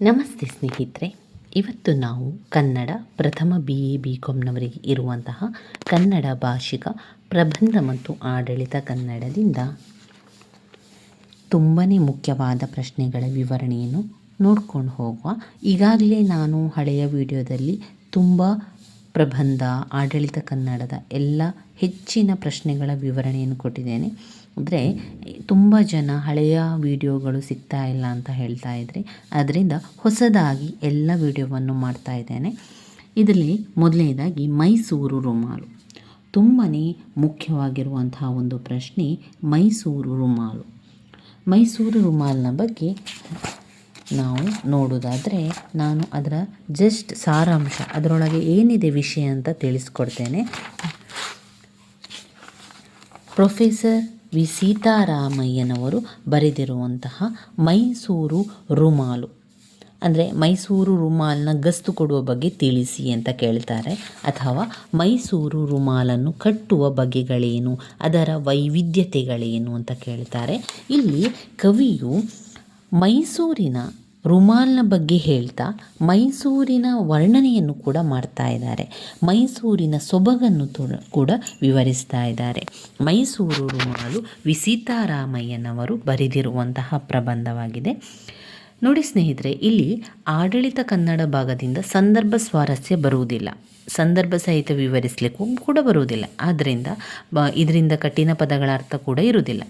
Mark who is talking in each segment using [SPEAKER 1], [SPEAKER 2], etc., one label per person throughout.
[SPEAKER 1] ನಮಸ್ತೆ ಸ್ನೇಹಿತರೆ, ಇವತ್ತು ನಾವು ಕನ್ನಡ ಪ್ರಥಮ ಬಿ ಎ ಬಿ ಕಾಮ್ನವರಿಗೆ ಇರುವಂತಹ ಕನ್ನಡ ಭಾಷಿಕ ಪ್ರಬಂಧ ಮತ್ತು ಆಡಳಿತ ಕನ್ನಡದಿಂದ ತುಂಬಾ ಮುಖ್ಯವಾದ ಪ್ರಶ್ನೆಗಳ ವಿವರಣೆಯನ್ನು ನೋಡ್ಕೊಂಡು ಹೋಗುವ ಈಗಾಗಲೇ ನಾನು ಹಳೆಯ ವಿಡಿಯೋದಲ್ಲಿ ತುಂಬ ಪ್ರಬಂಧ, ಆಡಳಿತ ಕನ್ನಡದ ಎಲ್ಲ ಹೆಚ್ಚಿನ ಪ್ರಶ್ನೆಗಳ ವಿವರಣೆಯನ್ನು ಕೊಟ್ಟಿದ್ದೇನೆ. ಅಂದರೆ ತುಂಬ ಜನ ಹಳೆಯ ವಿಡಿಯೋಗಳು ಸಿಗ್ತಾ ಇಲ್ಲ ಅಂತ ಹೇಳ್ತಾ ಇದ್ರಿ. ಅದರಿಂದ ಹೊಸದಾಗಿ ಎಲ್ಲ ವಿಡಿಯೋವನ್ನು ಮಾಡ್ತಾ ಇದ್ದೇನೆ. ಇದರಲ್ಲಿ ಮೊದಲನೇದಾಗಿ ಮೈಸೂರು ರುಮಾಲು. ತುಂಬಾ ಮುಖ್ಯವಾಗಿರುವಂತಹ ಒಂದು ಪ್ರಶ್ನೆ, ಮೈಸೂರು ರುಮಾಲು. ಮೈಸೂರು ರುಮಾಲಿನ ಬಗ್ಗೆ ನಾವು ನೋಡೋದಾದರೆ ನಾನು ಅದರ ಜಸ್ಟ್ ಸಾರಾಂಶ, ಅದರೊಳಗೆ ಏನಿದೆ ವಿಷಯ ಅಂತ ತಿಳಿಸ್ಕೊಡ್ತೇನೆ. ಪ್ರೊಫೆಸರ್ ವಿ ಸೀತಾರಾಮಯ್ಯನವರು ಬರೆದಿರುವಂತಹ ಮೈಸೂರು ರುಮಾಲು. ಅಂದರೆ ಮೈಸೂರು ರುಮಾಲನ್ನ ಗಸ್ತು ಕೊಡುವ ಬಗ್ಗೆ ತಿಳಿಸಿ ಅಂತ ಕೇಳ್ತಾರೆ. ಅಥವಾ ಮೈಸೂರು ರುಮಾಲನ್ನು ಕಟ್ಟುವ ಬಗೆಗಳೇನು, ಅದರ ವೈವಿಧ್ಯತೆಗಳೇನು ಅಂತ ಕೇಳ್ತಾರೆ. ಇಲ್ಲಿ ಕವಿಯು ಮೈಸೂರಿನ ರುಮಾಲ್ನ ಬಗ್ಗೆ ಹೇಳ್ತಾ ಮೈಸೂರಿನ ವರ್ಣನೆಯನ್ನು ಕೂಡ ಮಾಡ್ತಾ ಇದ್ದಾರೆ. ಮೈಸೂರಿನ ಸೊಬಗನ್ನು ಕೂಡ ವಿವರಿಸ್ತಾ ಇದ್ದಾರೆ. ಮೈಸೂರು ರುಮಾಲು ವಿಸೀತಾರಾಮಯ್ಯನವರು ಬರೆದಿರುವಂತಹ ಪ್ರಬಂಧವಾಗಿದೆ. ನೋಡಿ ಸ್ನೇಹಿತರೆ, ಇಲ್ಲಿ ಆಡಳಿತ ಕನ್ನಡ ಭಾಗದಿಂದ ಸಂದರ್ಭ ಸ್ವಾರಸ್ಯ ಬರುವುದಿಲ್ಲ. ಸಂದರ್ಭ ಸಹಿತ ವಿವರಿಸಲಿಕ್ಕೂ ಕೂಡ ಬರುವುದಿಲ್ಲ. ಆದ್ದರಿಂದ ಇದರಿಂದ ಕಠಿಣ ಪದಗಳ ಅರ್ಥ ಕೂಡ ಇರುವುದಿಲ್ಲ.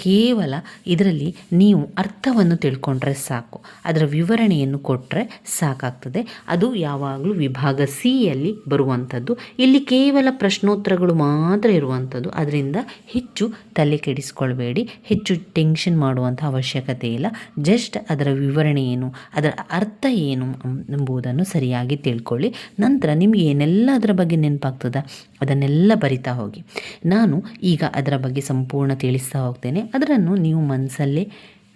[SPEAKER 1] ಕೇವಲ ಇದರಲ್ಲಿ ನೀವು ಅರ್ಥವನ್ನು ತಿಳ್ಕೊಂಡ್ರೆ ಸಾಕು. ಅದರ ವಿವರಣೆಯನ್ನು ಕೊಟ್ಟರೆ ಸಾಕಾಗ್ತದೆ. ಅದು ಯಾವಾಗಲೂ ವಿಭಾಗ ಸಿಯಲ್ಲಿ ಬರುವಂಥದ್ದು. ಇಲ್ಲಿ ಕೇವಲ ಪ್ರಶ್ನೋತ್ತರಗಳು ಮಾತ್ರ ಇರುವಂಥದ್ದು. ಅದರಿಂದ ಹೆಚ್ಚು ತಲೆ ಕೆಡಿಸ್ಕೊಳ್ಬೇಡಿ. ಹೆಚ್ಚು ಟೆನ್ಷನ್ ಮಾಡುವಂಥ ಅವಶ್ಯಕತೆ ಇಲ್ಲ. ಜಸ್ಟ್ ಅದರ ವಿವರಣೆ ಏನು, ಅದರ ಅರ್ಥ ಏನು ಎಂಬುದನ್ನು ಸರಿಯಾಗಿ ತಿಳ್ಕೊಳ್ಳಿ. ನಂತರ ನಿಮಗೆ ಏನೆಲ್ಲ ಅದರ ಬಗ್ಗೆ ನೆನಪಾಗ್ತದ ಅದನ್ನೆಲ್ಲ ಬರಿತಾ ಹೋಗಿ. ನಾನು ಈಗ ಅದರ ಬಗ್ಗೆ ಸಂಪೂರ್ಣ ತಿಳಿಸ್ತಾ ಹೋಗ್ತೇನೆ. ಅದನ್ನು ನೀವು ಮನಸ್ಸಲ್ಲೇ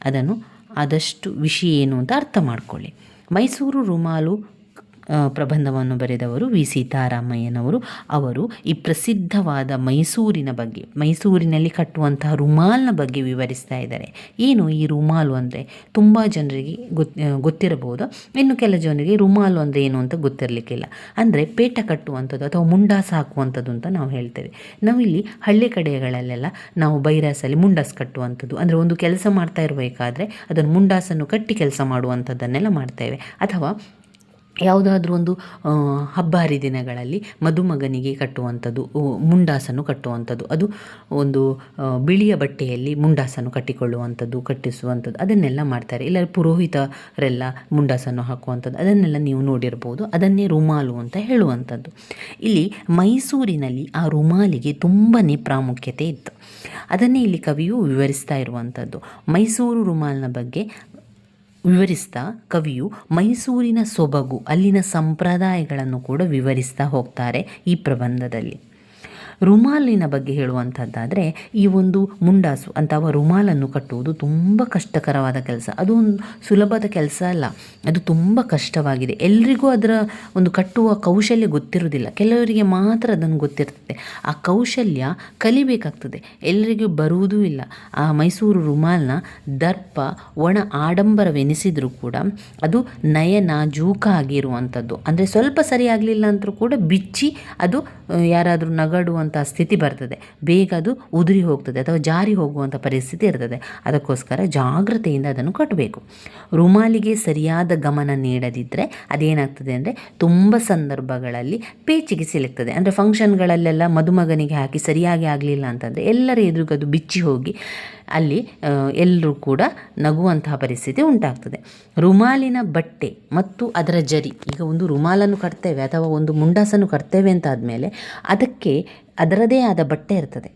[SPEAKER 1] ಅದನ್ನು ಆದಷ್ಟು ವಿಷಯ ಏನು ಅಂತ ಅರ್ಥ ಮಾಡಿಕೊಳ್ಳಿ. ಮೈಸೂರು ರುಮಾಲು ಪ್ರಬಂಧವನ್ನು ಬರೆದವರು ವಿ. ಸೀತಾರಾಮಯ್ಯನವರು. ಅವರು ಈ ಪ್ರಸಿದ್ಧವಾದ ಮೈಸೂರಿನ ಬಗ್ಗೆ, ಮೈಸೂರಿನಲ್ಲಿ ಕಟ್ಟುವಂತಹ ರುಮಾಲ್ನ ಬಗ್ಗೆ ವಿವರಿಸ್ತಾ ಇದ್ದಾರೆ. ಏನು ಈ ರುಮಾಲು ಅಂದರೆ? ತುಂಬ ಜನರಿಗೆ ಗೊತ್ತು ಗೊತ್ತಿರಬಹುದು. ಇನ್ನು ಕೆಲ ಜನರಿಗೆ ರುಮಾಲು ಅಂದರೆ ಏನು ಅಂತ ಗೊತ್ತಿರಲಿಕ್ಕಿಲ್ಲ. ಅಂದರೆ ಪೇಟ ಕಟ್ಟುವಂಥದ್ದು ಅಥವಾ ಮುಂಡಾಸ ಹಾಕುವಂಥದ್ದು ಅಂತ ನಾವು ಹೇಳ್ತೇವೆ. ನಾವಿಲ್ಲಿ ಹಳ್ಳಿ ಕಡೆಗಳಲ್ಲೆಲ್ಲ ನಾವು ಬೈರಾಸಲ್ಲಿ ಮುಂಡಾಸ್ ಕಟ್ಟುವಂಥದ್ದು. ಅಂದರೆ ಒಂದು ಕೆಲಸ ಮಾಡ್ತಾ ಇರಬೇಕಾದ್ರೆ ಅದನ್ನು ಮುಂಡಾಸನ್ನು ಕಟ್ಟಿ ಕೆಲಸ ಮಾಡುವಂಥದ್ದನ್ನೆಲ್ಲ ಮಾಡ್ತೇವೆ. ಅಥವಾ ಯಾವುದಾದ್ರೂ ಒಂದು ಹಬ್ಬ ಹರಿದಿನಗಳಲ್ಲಿ ಮದುಮಗನಿಗೆ ಕಟ್ಟುವಂಥದ್ದು ಮುಂಡಾಸನ್ನು ಕಟ್ಟುವಂಥದ್ದು. ಅದು ಒಂದು ಬಿಳಿಯ ಬಟ್ಟೆಯಲ್ಲಿ ಮುಂಡಾಸನ್ನು ಕಟ್ಟಿಕೊಳ್ಳುವಂಥದ್ದು, ಕಟ್ಟಿಸುವಂಥದ್ದು, ಅದನ್ನೆಲ್ಲ ಮಾಡ್ತಾರೆ. ಇಲ್ಲ, ಪುರೋಹಿತರೆಲ್ಲ ಮುಂಡಾಸನ್ನು ಹಾಕುವಂಥದ್ದು, ಅದನ್ನೆಲ್ಲ ನೀವು ನೋಡಿರ್ಬೋದು. ಅದನ್ನೇ ರುಮಾಲು ಅಂತ ಹೇಳುವಂಥದ್ದು. ಇಲ್ಲಿ ಮೈಸೂರಿನಲ್ಲಿ ಆ ರುಮಾಲಿಗೆ ತುಂಬಾ ಪ್ರಾಮುಖ್ಯತೆ ಇತ್ತು. ಅದನ್ನೇ ಇಲ್ಲಿ ಕವಿಯು ವಿವರಿಸ್ತಾ ಇರುವಂಥದ್ದು. ಮೈಸೂರು ರುಮಾಲಿನ ಬಗ್ಗೆ ವಿವರಿಸ್ತಾ ಕವಿಯು ಮೈಸೂರಿನ ಸೊಬಗು ಅಲ್ಲಿನ ಸಂಪ್ರದಾಯಗಳನ್ನು ಕೂಡ ವಿವರಿಸ್ತಾ ಹೋಗ್ತಾರೆ ಈ ಪ್ರಬಂಧದಲ್ಲಿ. ರುಮಾಲಿನ ಬಗ್ಗೆ ಹೇಳುವಂಥದ್ದಾದರೆ ಈ ಒಂದು ಮುಂಡಾಸು, ಅಥವಾ ರುಮಾಲನ್ನು ಕಟ್ಟುವುದು ತುಂಬ ಕಷ್ಟಕರವಾದ ಕೆಲಸ. ಅದು ಒಂದು ಸುಲಭದ ಕೆಲಸ ಅಲ್ಲ, ಅದು ತುಂಬ ಕಷ್ಟವಾಗಿದೆ. ಎಲ್ರಿಗೂ ಅದರ ಒಂದು ಕಟ್ಟುವ ಕೌಶಲ್ಯ ಗೊತ್ತಿರುವುದಿಲ್ಲ. ಕೆಲವರಿಗೆ ಮಾತ್ರ ಅದನ್ನು ಗೊತ್ತಿರ್ತದೆ. ಆ ಕೌಶಲ್ಯ ಕಲಿಬೇಕಾಗ್ತದೆ. ಎಲ್ಲರಿಗೂ ಬರುವುದೂ ಇಲ್ಲ. ಆ ಮೈಸೂರು ರುಮಾಲ್ನ ದರ್ಪ, ಒಣ ಆಡಂಬರವೆನಿಸಿದರೂ ಕೂಡ ಅದು ನಯನ ಜೂಕ ಆಗಿರುವಂಥದ್ದು. ಅಂದರೆ ಸ್ವಲ್ಪ ಸರಿಯಾಗಲಿಲ್ಲ ಅಂತರೂ ಕೂಡ ಬಿಚ್ಚಿ ಅದು ಯಾರಾದರೂ ನಗಡುವಂಥ ಸ್ಥಿತಿ ಬರ್ತದೆ. ಬೇಗ ಅದು ಉದುರಿ ಹೋಗ್ತದೆ ಅಥವಾ ಜಾರಿ ಹೋಗುವಂಥ ಪರಿಸ್ಥಿತಿ ಇರ್ತದೆ. ಅದಕ್ಕೋಸ್ಕರ ಜಾಗ್ರತೆಯಿಂದ ಅದನ್ನು ಕಟ್ಟಬೇಕು. ರುಮಾಲಿಗೆ ಸರಿಯಾದ ಗಮನ ನೀಡದಿದ್ದರೆ ಅದೇನಾಗ್ತದೆ ಅಂದರೆ ತುಂಬ ಸಂದರ್ಭಗಳಲ್ಲಿ ಪೇಚಿಗೆ ಸಿಲುಕ್ತದೆ. ಅಂದರೆ ಫಂಕ್ಷನ್ಗಳಲ್ಲೆಲ್ಲ ಮದುಮಗನಿಗೆ ಹಾಕಿ ಸರಿಯಾಗಿ ಆಗಲಿಲ್ಲ ಅಂತಂದರೆ ಎಲ್ಲರ ಎದುರಿಗೂ ಅದು ಬಿಚ್ಚಿ ಹೋಗಿ ಅಲ್ಲಿ ಎಲ್ಲರೂ ಕೂಡ ನಗುವಂತಹ ಪರಿಸ್ಥಿತಿ ಉಂಟಾಗ್ತದೆ. ರುಮಾಲಿನ ಬಟ್ಟೆ ಮತ್ತು ಅದರ ಜರಿ, ಈಗ ಒಂದು ರುಮಾಲನ್ನು ಕಟ್ತೇವೆ ಅಥವಾ ಒಂದು ಮುಂಡಾಸನ್ನು ಕಟ್ತೇವೆ ಅಂತ ಆದಮೇಲೆ ಅದಕ್ಕೆ ಅದರದೇ ಆದ ಬಟ್ಟೆ ಇರ್ತದೆ.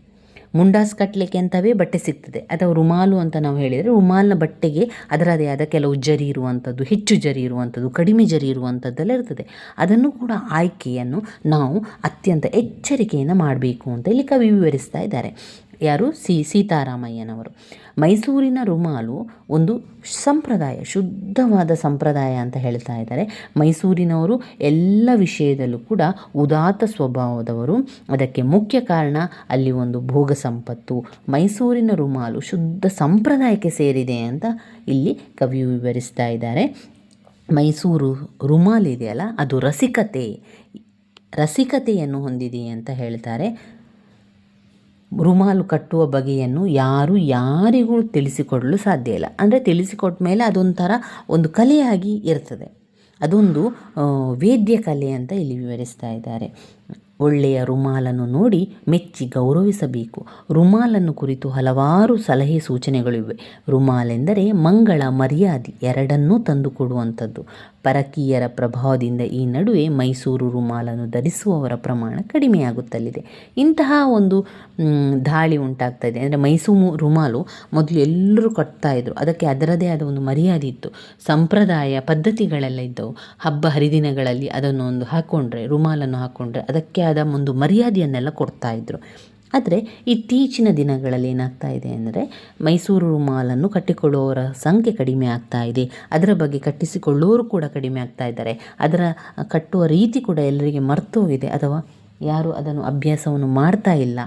[SPEAKER 1] ಮುಂಡಾಸ್ ಕಟ್ಟಲಿಕ್ಕೆ ಅಂತವೇ ಬಟ್ಟೆ ಸಿಗ್ತದೆ. ಅಥವಾ ರುಮಾಲು ಅಂತ ನಾವು ಹೇಳಿದರೆ ರುಮಾಲಿನ ಬಟ್ಟೆಗೆ ಅದರದೇ ಆದ ಕೆಲವು ಜರಿ ಇರುವಂಥದ್ದು, ಹೆಚ್ಚು ಜರಿ ಇರುವಂಥದ್ದು, ಕಡಿಮೆ ಜರಿ ಇರುವಂಥದ್ದೆಲ್ಲ ಇರ್ತದೆ. ಅದನ್ನು ಕೂಡ ಆಯ್ಕೆಯನ್ನು ನಾವು ಅತ್ಯಂತ ಎಚ್ಚರಿಕೆಯನ್ನು ಮಾಡಬೇಕು ಅಂತ ಇಲ್ಲಿ ಕವಿ ವಿವರಿಸ್ತಾ ಇದ್ದಾರೆ. ಯಾರು? ಸಿ, ಸೀತಾರಾಮಯ್ಯನವರು. ಮೈಸೂರಿನ ರುಮಾಲು ಒಂದು ಸಂಪ್ರದಾಯ, ಶುದ್ಧವಾದ ಸಂಪ್ರದಾಯ ಅಂತ ಹೇಳ್ತಾ ಇದ್ದಾರೆ. ಮೈಸೂರಿನವರು ಎಲ್ಲ ವಿಷಯದಲ್ಲೂ ಕೂಡ ಉದಾತ್ತ ಸ್ವಭಾವದವರು. ಅದಕ್ಕೆ ಮುಖ್ಯ ಕಾರಣ ಅಲ್ಲಿ ಒಂದು ಭೋಗ ಸಂಪತ್ತು, ಮೈಸೂರಿನ ರುಮಾಲು ಶುದ್ಧ ಸಂಪ್ರದಾಯಕ್ಕೆ ಸೇರಿದೆ ಅಂತ ಇಲ್ಲಿ ಕವಿಯು ವಿವರಿಸ್ತಾ ಇದ್ದಾರೆ. ಮೈಸೂರು ರುಮಾಲ್ ಇದೆಯಲ್ಲ, ಅದು ರಸಿಕತೆ, ರಸಿಕತೆಯನ್ನು ಹೊಂದಿದೆ ಅಂತ ಹೇಳ್ತಾರೆ. ರುಮಾಲು ಕಟ್ಟುವ ಬಗೆಯನ್ನು ಯಾರು ಯಾರಿಗೂ ತಿಳಿಸಿಕೊಡಲು ಸಾಧ್ಯ ಇಲ್ಲ. ಅಂದರೆ ತಿಳಿಸಿಕೊಟ್ಟ ಮೇಲೆ ಅದೊಂಥರ ಒಂದು ಕಲೆಯಾಗಿ ಇರ್ತದೆ. ಅದೊಂದು ವೇದ್ಯ ಕಲೆ ಅಂತ ಇಲ್ಲಿ ವಿವರಿಸ್ತಾ ಇದ್ದಾರೆ. ಒಳ್ಳೆಯ ರುಮಾಲನ್ನು ನೋಡಿ ಮೆಚ್ಚಿ ಗೌರವಿಸಬೇಕು. ರುಮಾಲನ್ನು ಕುರಿತು ಹಲವಾರು ಸಲಹೆ ಸೂಚನೆಗಳಿವೆ ರುಮಾಲೆಂದರೆ ಮಂಗಳ ಮರ್ಯಾದೆ ಎರಡನ್ನೂ ತಂದುಕೊಡುವಂಥದ್ದು ಪರಕೀಯರ ಪ್ರಭಾವದಿಂದ ಈ ನಡುವೆ ಮೈಸೂರು ರುಮಾಲನ್ನು ಧರಿಸುವವರ ಪ್ರಮಾಣ ಕಡಿಮೆಯಾಗುತ್ತಲಿದೆ. ಇಂತಹ ಒಂದು ದಾಳಿ ಉಂಟಾಗ್ತಾ ಇದೆ ಅಂದರೆ ಮೈಸೂರು ರುಮಾಲು ಮೊದಲು ಎಲ್ಲರೂ ಕಟ್ತಾ ಇದ್ರು. ಅದಕ್ಕೆ ಅದರದೇ ಆದ ಒಂದು ಮರ್ಯಾದೆ ಇತ್ತು. ಸಂಪ್ರದಾಯ ಪದ್ಧತಿಗಳೆಲ್ಲ ಇದ್ದವು. ಹಬ್ಬ ಹರಿದಿನಗಳಲ್ಲಿ ಅದನ್ನು ಒಂದು ಹಾಕ್ಕೊಂಡ್ರೆ ರುಮಾಲನ್ನು ಹಾಕ್ಕೊಂಡ್ರೆ ಅದಕ್ಕೆ ಆದ ಒಂದು ಮರ್ಯಾದೆಯನ್ನೆಲ್ಲ ಕೊಡ್ತಾ ಇದ್ರು. ಆದರೆ ಇತ್ತೀಚಿನ ದಿನಗಳಲ್ಲಿ ಏನಾಗ್ತಾ ಇದೆ ಅಂದರೆ ಮೈಸೂರು ರುಮಾಲನ್ನು ಕಟ್ಟಿಕೊಳ್ಳುವವರ ಸಂಖ್ಯೆ ಕಡಿಮೆ ಆಗ್ತಾ ಇದೆ. ಅದರ ಬಗ್ಗೆ ಕಟ್ಟಿಸಿಕೊಳ್ಳೋರು ಕೂಡ ಕಡಿಮೆ ಆಗ್ತಾ ಇದ್ದಾರೆ. ಅದರ ಕಟ್ಟುವ ರೀತಿ ಕೂಡ ಎಲ್ಲರಿಗೆ ಮರ್ತೋಗಿದೆ. ಅಥವಾ ಯಾರು ಅದನ್ನು ಅಭ್ಯಾಸವನ್ನು ಮಾಡ್ತಾ ಇಲ್ಲ.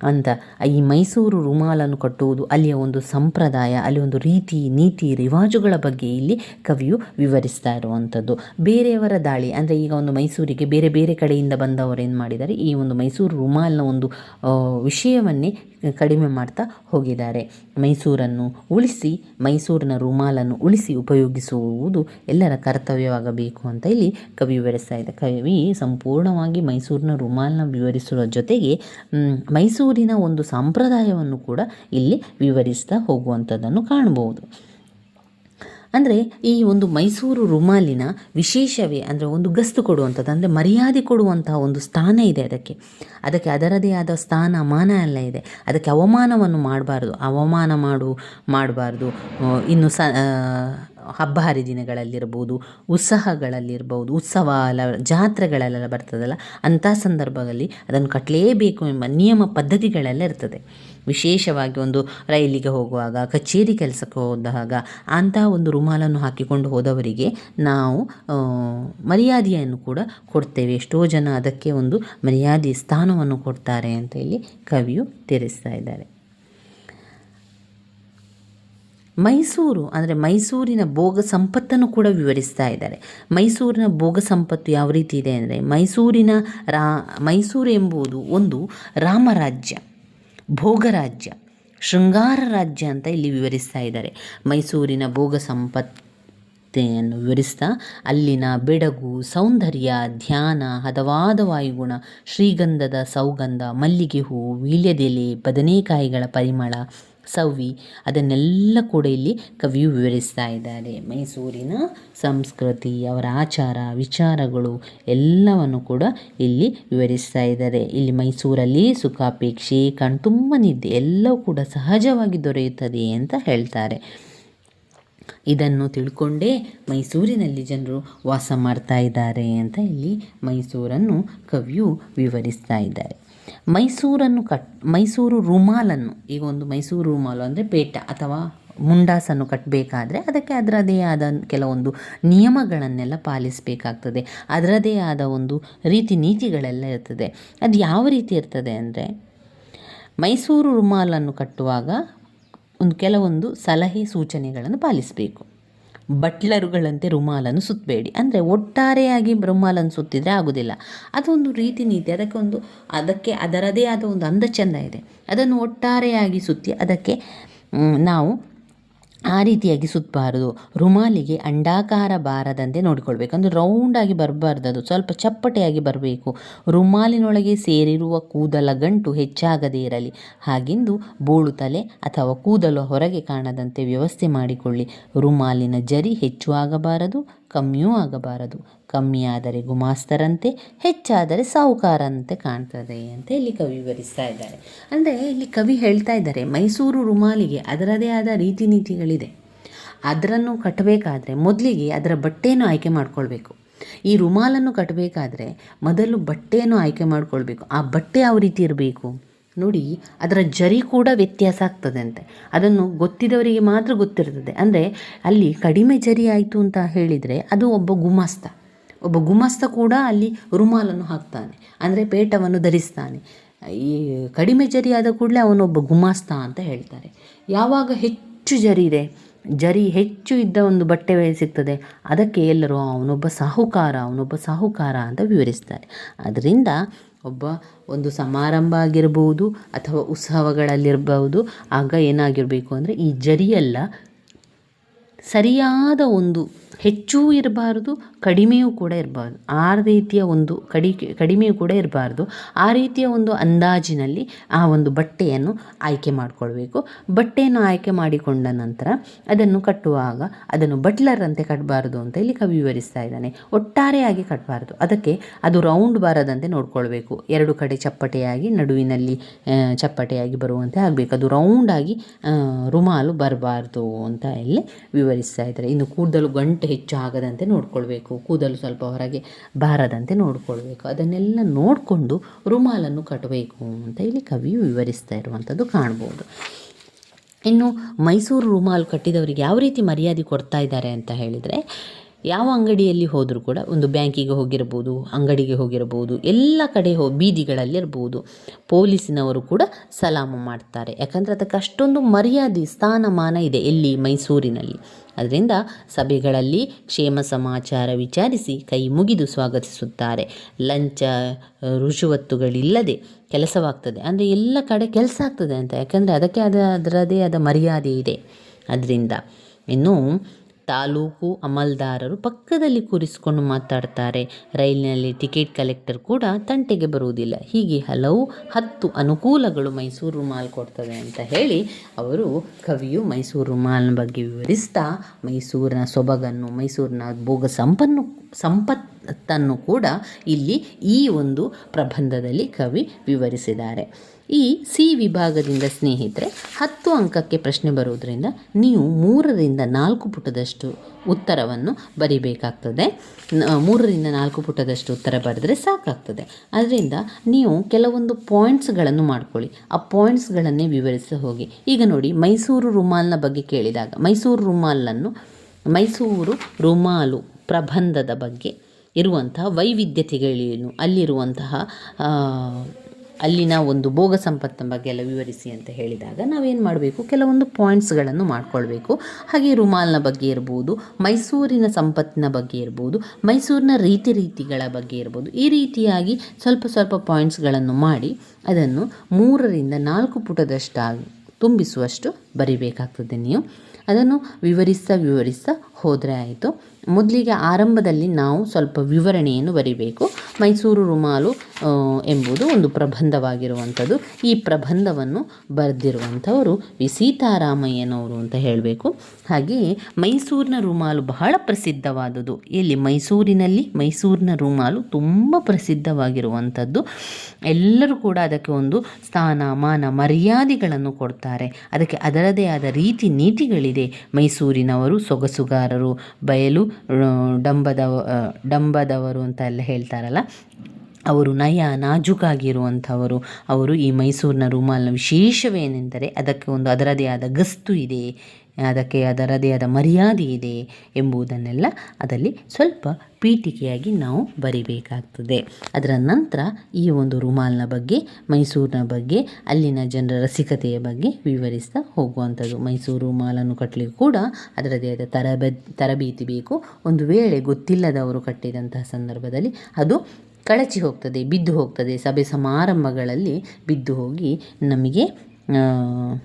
[SPEAKER 1] ಅಂತ. ಈ ಮೈಸೂರು ರುಮಾಲನ್ನು ಕಟ್ಟುವುದು ಅಲ್ಲಿಯ ಒಂದು ಸಂಪ್ರದಾಯ ಅಲ್ಲಿ ಒಂದು ರೀತಿ ನೀತಿ ರಿವಾಜುಗಳ ಬಗ್ಗೆ ಇಲ್ಲಿ ಕವಿಯು ವಿವರಿಸ್ತಾ ಇರುವಂಥದ್ದು. ಬೇರೆಯವರ ದಾಳಿ ಅಂದರೆ ಈಗ ಒಂದು ಮೈಸೂರಿಗೆ ಬೇರೆ ಬೇರೆ ಕಡೆಯಿಂದ ಬಂದವರು ಏನು ಮಾಡಿದ್ದಾರೆ? ಈ ಒಂದು ಮೈಸೂರು ರುಮಾಲ್ನ ಒಂದು ವಿಷಯವನ್ನೇ ಕಡಿಮೆ ಮಾಡ್ತಾ ಹೋಗಿದ್ದಾರೆ. ಮೈಸೂರನ್ನು ಉಳಿಸಿ ಮೈಸೂರಿನ ರುಮಾಲನ್ನು ಉಳಿಸಿ ಉಪಯೋಗಿಸುವುದು ಎಲ್ಲರ ಕರ್ತವ್ಯವಾಗಬೇಕು ಅಂತ ಇಲ್ಲಿ ಕವಿ ವಿವರಿಸ್ತಾ ಇದೆ ಕವಿ ಸಂಪೂರ್ಣವಾಗಿ ಮೈಸೂರಿನ ರುಮಾಲನ್ನ ವಿವರಿಸುವ ಜೊತೆಗೆ ಮ್, ಮೈಸೂರಿನ ಒಂದು ಸಂಪ್ರದಾಯವನ್ನು ಕೂಡ ಇಲ್ಲಿ ವಿವರಿಸ್ತಾ ಹೋಗುವಂಥದ್ದನ್ನು ಕಾಣಬಹುದು. ಅಂದರೆ ಈ ಒಂದು ಮೈಸೂರು ರುಮಾಲಿನ ವಿಶೇಷವೇ, ಅಂದರೆ ಒಂದು ಗಸ್ತು ಕೊಡುವಂಥದ್ದು, ಅಂದರೆ ಮರ್ಯಾದೆ ಕೊಡುವಂತಹ ಒಂದು ಸ್ಥಾನ ಇದೆ ಅದಕ್ಕೆ. ಅದಕ್ಕೆ ಅದರದೇ ಆದ ಸ್ಥಾನ, ಮಾನ ಎಲ್ಲ ಇದೆ. ಅದಕ್ಕೆ ಅವಮಾನವನ್ನು ಮಾಡಬಾರ್ದು. ಅವಮಾನ ಮಾಡು, ಮಾಡಬಾರ್ದು. ಇನ್ನು ಸ ಹಬ್ಬ ಹರಿದಿನಗಳಲ್ಲಿರ್ಬೋದು ಉತ್ಸಾಹಗಳಲ್ಲಿರ್ಬೋದು ಉತ್ಸವ ಅಲ್ಲ ಜಾತ್ರೆಗಳೆಲ್ಲ ಬರ್ತದಲ್ಲ, ಅಂಥ ಸಂದರ್ಭದಲ್ಲಿ ಅದನ್ನು ಕಟ್ಟಲೇಬೇಕು ಎಂಬ ನಿಯಮ ಪದ್ಧತಿಗಳೆಲ್ಲ ಇರ್ತದೆ. ವಿಶೇಷವಾಗಿ ಒಂದು ರೈಲಿಗೆ ಹೋಗುವಾಗ, ಕಚೇರಿ ಕೆಲಸಕ್ಕೆ ಹೋದಾಗ ಅಂಥ ಒಂದು ರುಮಾಲನ್ನು ಹಾಕಿಕೊಂಡು ಹೋದವರಿಗೆ ನಾವು ಮರ್ಯಾದೆಯನ್ನು ಕೂಡ ಕೊಡ್ತೇವೆ. ಎಷ್ಟೋ ಜನ ಅದಕ್ಕೆ ಒಂದು ಮರ್ಯಾದೆ ಸ್ಥಾನವನ್ನು ಕೊಡ್ತಾರೆ ಅಂತ ಇಲ್ಲಿ ಕವಿಯು ತಿಳಿಸ್ತಾ ಇದ್ದಾರೆ. ಮೈಸೂರು ಅಂದರೆ ಮೈಸೂರಿನ ಭೋಗ ಸಂಪತ್ತನ್ನು ಕೂಡ ವಿವರಿಸ್ತಾ ಇದ್ದಾರೆ. ಮೈಸೂರಿನ ಭೋಗ ಸಂಪತ್ತು ಯಾವ ರೀತಿ ಇದೆ ಅಂದರೆ ಮೈಸೂರಿನ ರಾ, ಮೈಸೂರು ಎಂಬುದು ಒಂದು ರಾಮರಾಜ್ಯ ಭೋಗರಾಜ್ಯ ಶೃಂಗಾರ ರಾಜ್ಯ ಅಂತ ಇಲ್ಲಿ ವಿವರಿಸ್ತಾ ಇದ್ದಾರೆ. ಮೈಸೂರಿನ ಭೋಗ ಸಂಪತ್ತೆಯನ್ನು ವಿವರಿಸ್ತಾ ಅಲ್ಲಿನ ಬೆಡಗು, ಸೌಂದರ್ಯ, ಧ್ಯಾನ, ಹದವಾದ ವಾಯುಗುಣ, ಶ್ರೀಗಂಧದ ಸೌಗಂಧ, ಮಲ್ಲಿಗೆ ಹೂವು ವೀಳ್ಯದೆಲೆ, ಬದನೆಕಾಯಿಗಳ ಪರಿಮಳ ಸವಿ ಅದನ್ನೆಲ್ಲ ಕೂಡ ಇಲ್ಲಿ ಕವಿಯು ವಿವರಿಸ್ತಾ ಇದ್ದಾರೆ. ಮೈಸೂರಿನ ಸಂಸ್ಕೃತಿ, ಅವರ ಆಚಾರ, ವಿಚಾರಗಳು ಎಲ್ಲವನ್ನು ಕೂಡ ಇಲ್ಲಿ ವಿವರಿಸ್ತಾ ಇದ್ದಾರೆ. ಇಲ್ಲಿ ಮೈಸೂರಲ್ಲಿ ಸುಖಾಪೇಕ್ಷೆ, ಕಣ್ತುಂಬ ನಿದ್ದೆ ಎಲ್ಲವೂ ಕೂಡ ಸಹಜವಾಗಿ ದೊರೆಯುತ್ತದೆ ಅಂತ ಹೇಳ್ತಾರೆ. ಇದನ್ನು ತಿಳ್ಕೊಂಡೇ ಮೈಸೂರಿನಲ್ಲಿ ಜನರು ವಾಸ ಮಾಡ್ತಾ ಇದ್ದಾರೆ ಅಂತ ಇಲ್ಲಿ ಮೈಸೂರನ್ನು ಕವಿಯು ವಿವರಿಸ್ತಾ ಇದ್ದಾರೆ. ಮೈಸೂರನ್ನು ಕಟ್, ಮೈಸೂರು ರುಮಾಲನ್ನು ಈಗ ಒಂದು ಮೈಸೂರು ರುಮಾಲು ಅಂದರೆ ಪೇಟ ಅಥವಾ ಮುಂಡಾಸನ್ನು ಕಟ್ಟಬೇಕಾದ್ರೆ ಅದಕ್ಕೆ ಅದರದೇ ಆದ ಕೆಲವೊಂದು ನಿಯಮಗಳನ್ನೆಲ್ಲ ಪಾಲಿಸಬೇಕಾಗ್ತದೆ. ಅದರದೇ ಆದ ಒಂದು ರೀತಿ ನೀತಿಗಳೆಲ್ಲ ಇರ್ತದೆ. ಅದು ಯಾವ ರೀತಿ ಇರ್ತದೆ ಅಂದರೆ, ಮೈಸೂರು ರುಮಾಲನ್ನು ಕಟ್ಟುವಾಗ ಒಂದು ಕೆಲವೊಂದು ಸಲಹೆ ಸೂಚನೆಗಳನ್ನು ಪಾಲಿಸಬೇಕು. ಬಟ್ಲರುಗಳಂತೆ ರುಮಾಲನ್ನು ಸುತ್ತಬೇಡಿ. ಅಂದರೆ ಒಟ್ಟಾರೆಯಾಗಿ ರುಮಾಲನ್ನು ಸುತ್ತಿದರೆ ಆಗೋದಿಲ್ಲ. ಅದೊಂದು ರೀತಿ ನೀತಿ ಅದಕ್ಕೆ ಒಂದು ಅದಕ್ಕೆ ಅದರದೇ ಆದ ಒಂದು ಅಂದ ಚೆಂದ ಇದೆ. ಅದನ್ನು ಒಟ್ಟಾರೆಯಾಗಿ ಸುತ್ತಿ, ಅದಕ್ಕೆ ನಾವು ಆ ರೀತಿಯಾಗಿ ಸುತ್ತಬಾರದು ರುಮಾಲಿಗೆ ಅಂಡಾಕಾರ ಬಾರದಂತೆ ನೋಡಿಕೊಳ್ಬೇಕು. ಅಂದರೆ ರೌಂಡಾಗಿ ಬರಬಾರ್ದು ಅದು ಸ್ವಲ್ಪ ಚಪ್ಪಟೆಯಾಗಿ ಬರಬೇಕು. ರುಮಾಲಿನೊಳಗೆ ಸೇರಿರುವ ಕೂದಲ ಗಂಟು ಹೆಚ್ಚಾಗದೇ ಇರಲಿ. ಹಾಗೆಂದು ಬೋಳು ತಲೆ ಅಥವಾ ಕೂದಲು ಹೊರಗೆ ಕಾಣದಂತೆ ವ್ಯವಸ್ಥೆ ಮಾಡಿಕೊಳ್ಳಿ. ರುಮಾಲಿನ ಜರಿ ಹೆಚ್ಚು ಆಗಬಾರದು. ಕಮ್ಮಿಯೂ ಆಗಬಾರದು. ಕಮ್ಮಿಯಾದರೆ ಗುಮಾಸ್ತರಂತೆ, ಹೆಚ್ಚಾದರೆ ಸಾಹುಕಾರಂತೆ ಕಾಣ್ತದೆ ಅಂತ ಇಲ್ಲಿ ಕವಿ ವಿವರಿಸ್ತಾ ಇದ್ದಾರೆ. ಅಂದರೆ ಇಲ್ಲಿ ಕವಿ ಹೇಳ್ತಾ ಇದ್ದಾರೆ, ಮೈಸೂರು ರುಮಾಲಿಗೆ ಅದರದೇ ಆದ ರೀತಿ ನೀತಿಗಳಿದೆ ಅದರನ್ನು ಕಟ್ಟಬೇಕಾದ್ರೆ ಮೊದಲಿಗೆ ಅದರ ಬಟ್ಟೆಯನ್ನು ಆಯ್ಕೆ ಮಾಡ್ಕೊಳ್ಬೇಕು. ಈ ರುಮಾಲನ್ನು ಕಟ್ಟಬೇಕಾದ್ರೆ ಮೊದಲು ಬಟ್ಟೆಯನ್ನು ಆಯ್ಕೆ ಮಾಡ್ಕೊಳ್ಬೇಕು. ಆ ಬಟ್ಟೆ ಯಾವ ರೀತಿ ಇರಬೇಕು? ನೋಡಿ ಅದರ ಜರಿ ಕೂಡ ವ್ಯತ್ಯಾಸ ಆಗ್ತದೆ ಅಂತೆ ಅದನ್ನು ಗೊತ್ತಿದವರಿಗೆ ಮಾತ್ರ ಗೊತ್ತಿರ್ತದೆ. ಅಂದರೆ ಅಲ್ಲಿ ಕಡಿಮೆ ಜರಿ ಆಯಿತು ಅಂತ ಹೇಳಿದರೆ ಅದು ಒಬ್ಬ ಗುಮಾಸ್ತ. ಒಬ್ಬ ಗುಮಾಸ್ತ ಕೂಡ ಅಲ್ಲಿ ರುಮಾಲನ್ನು ಹಾಕ್ತಾನೆ. ಅಂದರೆ ಪೇಟವನ್ನು ಧರಿಸ್ತಾನೆ. ಈ ಕಡಿಮೆ ಜರಿ ಆದ ಕೂಡಲೇ ಅವನೊಬ್ಬ ಗುಮಾಸ್ತ ಅಂತ ಹೇಳ್ತಾರೆ. ಯಾವಾಗ ಹೆಚ್ಚು ಜರಿ ಇದೆ, ಜರಿ ಹೆಚ್ಚು ಇದ್ದ ಒಂದು ಬಟ್ಟೆ ಸಿಗ್ತದೆ, ಅದಕ್ಕೆ ಎಲ್ಲರೂ ಅವನೊಬ್ಬ ಸಾಹುಕಾರ ಅವನೊಬ್ಬ ಸಾಹುಕಾರ ಅಂತ ವಿವರಿಸ್ತಾರೆ. ಅದರಿಂದ ಒಬ್ಬ ಒಂದು ಸಮಾರಂಭ ಆಗಿರ್ಬೋದು ಅಥವಾ ಉತ್ಸವಗಳಲ್ಲಿರ್ಬೋದು ಆಗ ಏನಾಗಿರಬೇಕು ಅಂದರೆ ಈ ಜರಿಯೆಲ್ಲ ಸರಿಯಾದ ಒಂದು ಹೆಚ್ಚೂ ಇರಬಾರ್ದು, ಕಡಿಮೆಯೂ ಕೂಡ ಇರಬಾರ್ದು. ಆ ರೀತಿಯ ಒಂದು ಕಡಿ, ಕಡಿಮೆಯೂ ಕೂಡ ಇರಬಾರ್ದು. ಆ ರೀತಿಯ ಒಂದು ಅಂದಾಜಿನಲ್ಲಿ ಆ ಒಂದು ಬಟ್ಟೆಯನ್ನು ಆಯ್ಕೆ ಮಾಡಿಕೊಳ್ಬೇಕು. ಬಟ್ಟೆಯನ್ನು ಆಯ್ಕೆ ಮಾಡಿಕೊಂಡ ನಂತರ ಅದನ್ನು ಕಟ್ಟುವಾಗ ಅದನ್ನು ಬಟ್ಲರಂತೆ ಕಟ್ಟಬಾರ್ದು ಅಂತ ಇಲ್ಲಿ ಕವಿ ವಿವರಿಸ್ತಾ ಇದ್ದಾನೆ. ಒಟ್ಟಾರೆಯಾಗಿ ಕಟ್ಟಬಾರ್ದು ಅದಕ್ಕೆ ಅದು ರೌಂಡ್ ಬಾರದಂತೆ ನೋಡಿಕೊಳ್ಬೇಕು. ಎರಡು ಕಡೆ ಚಪ್ಪಟೆಯಾಗಿ, ನಡುವಿನಲ್ಲಿ ಚಪ್ಪಟೆಯಾಗಿ ಬರುವಂತೆ ಆಗಬೇಕು. ಅದು ರೌಂಡಾಗಿ ರುಮಾಲು ಬರಬಾರ್ದು ಅಂತ ಇಲ್ಲಿ ವಿವರಿಸ್ತಾ ಇದ್ದಾರೆ. ಇನ್ನು ಕೂದಲು ಗಂಟು ಹೆಚ್ಚು ಆಗದಂತೆ ನೋಡಿಕೊಳ್ಬೇಕು, ಕೂದಲು ಸ್ವಲ್ಪ ಹೊರಗೆ ಬಾರದಂತೆ ನೋಡಿಕೊಳ್ಬೇಕು. ಅದನ್ನೆಲ್ಲ ನೋಡಿಕೊಂಡು ರುಮಾಲನ್ನು ಕಟ್ಟಬೇಕು ಅಂತ ಇಲ್ಲಿ ಕವಿಯು ವಿವರಿಸ್ತಾ ಇರುವಂಥದ್ದು ಕಾಣ್ಬೋದು. ಇನ್ನು ಮೈಸೂರು ರುಮಾಲು ಕಟ್ಟಿದವರಿಗೆ ಯಾವ ರೀತಿ ಮರ್ಯಾದೆ ಕೊಡ್ತಾ ಇದ್ದಾರೆ ಅಂತ ಹೇಳಿದರೆ ಯಾವ ಅಂಗಡಿಯಲ್ಲಿ ಹೋದರೂ ಕೂಡ ಒಂದು ಬ್ಯಾಂಕಿಗೆ ಹೋಗಿರ್ಬೋದು, ಅಂಗಡಿಗೆ ಹೋಗಿರ್ಬೋದು, ಎಲ್ಲ ಕಡೆ ಹೋ ಬೀದಿಗಳಲ್ಲಿರ್ಬೋದು ಪೊಲೀಸಿನವರು ಕೂಡ ಸಲಾಮು ಮಾಡ್ತಾರೆ. ಯಾಕಂದರೆ ಅದಕ್ಕೆ ಅಷ್ಟೊಂದು ಮರ್ಯಾದೆ, ಸ್ಥಾನಮಾನ ಇದೆ ಎಲ್ಲಿ ಮೈಸೂರಿನಲ್ಲಿ. ಅದರಿಂದ ಸಭೆಗಳಲ್ಲಿ ಕ್ಷೇಮ ಸಮಾಚಾರ ವಿಚಾರಿಸಿ ಕೈ ಮುಗಿದು ಸ್ವಾಗತಿಸುತ್ತಾರೆ. ಲಂಚ, ರುಜುವತ್ತುಗಳಿಲ್ಲದೆ ಕೆಲಸವಾಗ್ತದೆ. ಅಂದರೆ ಎಲ್ಲ ಕಡೆ ಕೆಲಸ ಆಗ್ತದೆ ಅಂತ. ಯಾಕಂದರೆ ಅದಕ್ಕೆ ಆದ ಅದರದೇ ಆದ ಮರ್ಯಾದೆ ಇದೆ. ಅದರಿಂದ ಇನ್ನು ತಾಲೂಕು ಅಮಲ್ದಾರರು ಪಕ್ಕದಲ್ಲಿ ಕೂರಿಸಿಕೊಂಡು ಮಾತಾಡ್ತಾರೆ. ರೈಲಿನಲ್ಲಿ ಟಿಕೆಟ್ ಕಲೆಕ್ಟರ್ ಕೂಡ ತಂಟೆಗೆ ಬರುವುದಿಲ್ಲ. ಹೀಗೆ ಹಲವು ಹತ್ತು ಅನುಕೂಲಗಳು ಮೈಸೂರು ರುಮಾಲ್ ಕೊಡ್ತದೆ ಅಂತ ಹೇಳಿ ಅವರು ಕವಿಯು ಮೈಸೂರು ರುಮಾಲ್ನ ಬಗ್ಗೆ ವಿವರಿಸ್ತಾ ಮೈಸೂರಿನ ಸೊಬಗನ್ನು, ಮೈಸೂರಿನ ಭೋಗ ಸಂಪನ್ನು ಸಂಪತ್ತನ್ನು ಕೂಡ ಇಲ್ಲಿ ಈ ಒಂದು ಪ್ರಬಂಧದಲ್ಲಿ ಕವಿ ವಿವರಿಸಿದ್ದಾರೆ. ಈ ಸಿ ವಿಭಾಗದಿಂದ ಸ್ನೇಹಿತರೆ, ಹತ್ತು ಅಂಕಕ್ಕೆ ಪ್ರಶ್ನೆ ಬರುವುದರಿಂದ ನೀವು ಮೂರರಿಂದ ನಾಲ್ಕು ಪುಟದಷ್ಟು ಉತ್ತರವನ್ನು ಬರಿಬೇಕಾಗ್ತದೆ. ಮೂರರಿಂದ ನಾಲ್ಕು ಪುಟದಷ್ಟು ಉತ್ತರ ಬರೆದರೆ ಸಾಕಾಗ್ತದೆ. ಅದರಿಂದ ನೀವು ಕೆಲವೊಂದು ಪಾಯಿಂಟ್ಸ್ಗಳನ್ನು ಮಾಡ್ಕೊಳ್ಳಿ. ಆ ಪಾಯಿಂಟ್ಸ್ಗಳನ್ನೇ ವಿವರಿಸಿ ಹೋಗಿ. ಈಗ ನೋಡಿ, ಮೈಸೂರು ರುಮಾಲ್ನ ಬಗ್ಗೆ ಕೇಳಿದಾಗ, ಮೈಸೂರು ರುಮಾಲನ್ನು ಮೈಸೂರು ರುಮಾಲು ಪ್ರಬಂಧದ ಬಗ್ಗೆ ಇರುವಂತಹ ವೈವಿಧ್ಯತೆಗಳೇನು? ಅಲ್ಲಿರುವಂತಹ ಅಲ್ಲಿನ ಒಂದು ಭೋಗ ಸಂಪತ್ತಿನ ಬಗ್ಗೆ ಎಲ್ಲ ವಿವರಿಸಿ ಅಂತ ಹೇಳಿದಾಗ ನಾವೇನು ಮಾಡಬೇಕು? ಕೆಲವೊಂದು ಪಾಯಿಂಟ್ಸ್ಗಳನ್ನು ಮಾಡ್ಕೊಳ್ಬೇಕು. ಹಾಗೆ ರುಮಾಲ್ನ ಬಗ್ಗೆ ಇರ್ಬೋದು, ಮೈಸೂರಿನ ಸಂಪತ್ತಿನ ಬಗ್ಗೆ ಇರ್ಬೋದು, ಮೈಸೂರಿನ ರೀತಿ ರೀತಿಗಳ ಬಗ್ಗೆ ಇರ್ಬೋದು. ಈ ರೀತಿಯಾಗಿ ಸ್ವಲ್ಪ ಸ್ವಲ್ಪ ಪಾಯಿಂಟ್ಸ್ಗಳನ್ನು ಮಾಡಿ ಅದನ್ನು ಮೂರರಿಂದ ನಾಲ್ಕು ಪುಟದಷ್ಟಾಗಿ ತುಂಬಿಸುವಷ್ಟು ಬರಿಬೇಕಾಗ್ತದೆ ನೀವು. ಅದನ್ನು ವಿವರಿಸ್ತಾ ವಿವರಿಸ್ತಾ ಹೋದರೆ ಆಯಿತು. ಮೊದಲಿಗೆ ಆರಂಭದಲ್ಲಿ ನಾವು ಸ್ವಲ್ಪ ವಿವರಣೆಯನ್ನು ಬರಿಬೇಕು. ಮೈಸೂರು ರುಮಾಲು ಎಂಬುದು ಒಂದು ಪ್ರಬಂಧವಾಗಿರುವಂಥದ್ದು. ಈ ಪ್ರಬಂಧವನ್ನು ಬರೆದಿರುವಂಥವರು ವಿ. ಸೀತಾರಾಮಯ್ಯನವರು ಅಂತ ಹೇಳಬೇಕು. ಹಾಗೆಯೇ ಮೈಸೂರಿನ ರುಮಾಲು ಬಹಳ ಪ್ರಸಿದ್ಧವಾದದ್ದು. ಇಲ್ಲಿ ಮೈಸೂರಿನಲ್ಲಿ ಮೈಸೂರಿನ ರುಮಾಲು ತುಂಬ ಪ್ರಸಿದ್ಧವಾಗಿರುವಂಥದ್ದು. ಎಲ್ಲರೂ ಕೂಡ ಅದಕ್ಕೆ ಒಂದು ಸ್ಥಾನ, ಮಾನ, ಮರ್ಯಾದೆಗಳನ್ನು ಕೊಡ್ತಾರೆ. ಅದಕ್ಕೆ ಅದರದೇ ಆದ ರೀತಿ ನೀತಿಗಳಿದೆ. ಮೈಸೂರಿನವರು ಸೊಗಸುಗಾರರು, ಬಯಲು ಡಂಬದವ ಡಂಬದವರು ಅಂತ ಎಲ್ಲ ಹೇಳ್ತಾರಲ್ಲ, ಅವರು ನಯ ನಾಜುಕಾಗಿರುವಂಥವರು. ಅವರು ಈ ಮೈಸೂರಿನ ರುಮಾಲ್ನ ವಿಶೇಷವೇನೆಂದರೆ ಅದಕ್ಕೆ ಒಂದು ಅದರದೇ ಆದ ಗಸ್ತು ಇದೆ. ಅದಕ್ಕೆ ಅದರದೇ ಆದ ಮರ್ಯಾದೆ ಇದೆ ಎಂಬುದನ್ನೆಲ್ಲ ಅದರಲ್ಲಿ ಸ್ವಲ್ಪ ಪೀಠಿಕೆಯಾಗಿ ನಾವು ಬರಿಬೇಕಾಗ್ತದೆ. ಅದರ ನಂತರ ಈ ಒಂದು ರುಮಾಲ್ನ ಬಗ್ಗೆ, ಮೈಸೂರಿನ ಬಗ್ಗೆ, ಅಲ್ಲಿನ ಜನರ ರಸಿಕತೆಯ ಬಗ್ಗೆ ವಿವರಿಸ್ತಾ ಹೋಗುವಂಥದ್ದು. ಮೈಸೂರು ರುಮಾಲನ್ನು ಕಟ್ಟಲಿಕ್ಕೆ ಕೂಡ ಅದರದೇ ಆದ ತರಬ, ತರಬೇತಿ ಬೇಕು. ಒಂದು ವೇಳೆ ಗೊತ್ತಿಲ್ಲದವರು ಕಟ್ಟಿದಂತಹ ಸಂದರ್ಭದಲ್ಲಿ ಅದು ಕಳಚಿ ಹೋಗ್ತದೆ, ಬಿದ್ದು ಹೋಗ್ತದೆ. ಸಭೆ ಸಮಾರಂಭಗಳಲ್ಲಿ ಬಿದ್ದು ಹೋಗಿ ನಮಗೆ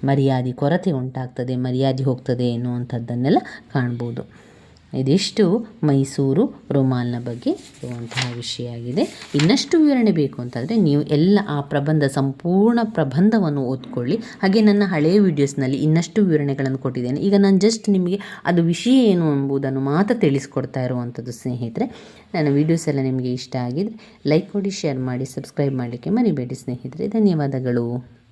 [SPEAKER 1] ಮರ್ಯಾದೆ, ಕೊರತೆ ಉಂಟಾಗ್ತದೆ, ಮರ್ಯಾದೆ ಹೋಗ್ತದೆ ಎನ್ನುವಂಥದ್ದನ್ನೆಲ್ಲ ಕಾಣ್ಬೋದು. ಇದಿಷ್ಟು ಮೈಸೂರು ರುಮಾಲ್ನ ಬಗ್ಗೆ ಇರುವಂತಹ ವಿಷಯ ಆಗಿದೆ. ಇನ್ನಷ್ಟು ವಿವರಣೆ ಬೇಕು ಅಂತಂದರೆ ನೀವು ಎಲ್ಲ ಆ ಪ್ರಬಂಧ, ಸಂಪೂರ್ಣ ಪ್ರಬಂಧವನ್ನು ಓದ್ಕೊಳ್ಳಿ. ಹಾಗೆ ನನ್ನ ಹಳೆಯ ವಿಡಿಯೋಸ್ನಲ್ಲಿ ಇನ್ನಷ್ಟು ವಿವರಣೆಗಳನ್ನು ಕೊಟ್ಟಿದ್ದೇನೆ. ಈಗ ನಾನು ಜಸ್ಟ್ ನಿಮಗೆ ಅದು ವಿಷಯ ಏನು ಎಂಬುದನ್ನು ಮಾತ್ರ ತಿಳಿಸ್ಕೊಡ್ತಾ ಇರುವಂಥದ್ದು ಸ್ನೇಹಿತರೆ. ನನ್ನ ವಿಡಿಯೋಸ್ ಎಲ್ಲ ನಿಮಗೆ ಇಷ್ಟ ಆಗಿದ್ರೆ ಲೈಕ್ ಕೊಡಿ, ಶೇರ್ ಮಾಡಿ, ಸಬ್ಸ್ಕ್ರೈಬ್ ಮಾಡಲಿಕ್ಕೆ ಮರಿಬೇಡಿ ಸ್ನೇಹಿತರೆ. ಧನ್ಯವಾದಗಳು.